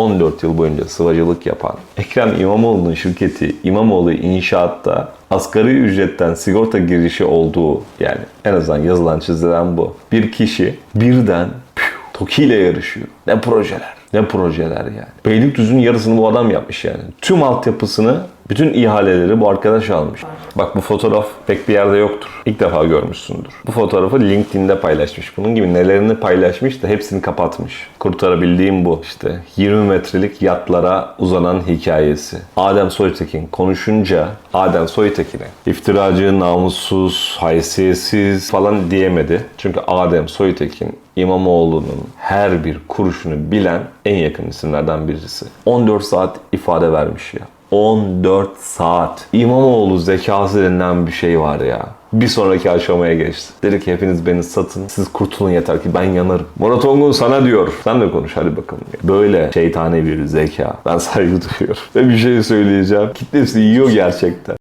14 yıl boyunca sıvacılık yapan Ekrem İmamoğlu'nun şirketi İmamoğlu İnşaat'ta asgari ücretten sigorta girişi olduğu yani en azından yazılan çizilen bu. Bir kişi birden TOKİ ile yarışıyor. Ne projeler. Ne projeler yani. Beylikdüzü'nün yarısını bu adam yapmış yani. Tüm altyapısını, bütün ihaleleri bu arkadaş almış. Bak bu fotoğraf pek bir yerde yoktur. İlk defa görmüşsündür. Bu fotoğrafı LinkedIn'de paylaşmış. Bunun gibi nelerini paylaşmış da hepsini kapatmış. Kurtarabildiğim bu. İşte 20 metrelik yatlara uzanan hikayesi. Adem Soytekin konuşunca Adem Soytekin'e iftiracı, namussuz, haysiyetsiz falan diyemedi. Çünkü Adem Soytekin İmamoğlu'nun her bir kuruşunu bilen en yakın isimlerden birisi. 14 saat ifade vermiş ya. 14 saat. İmamoğlu zekası denilen bir şey var ya. Bir sonraki aşamaya geçti. Dedi ki hepiniz beni satın. Siz kurtulun yeter ki ben yanarım. Murat Ongun sana diyor. Sen de konuş hadi bakalım. Böyle şeytani bir zeka. Ben saygı duyuyorum. Ve bir şey söyleyeceğim. Kitlesi yiyor gerçekten.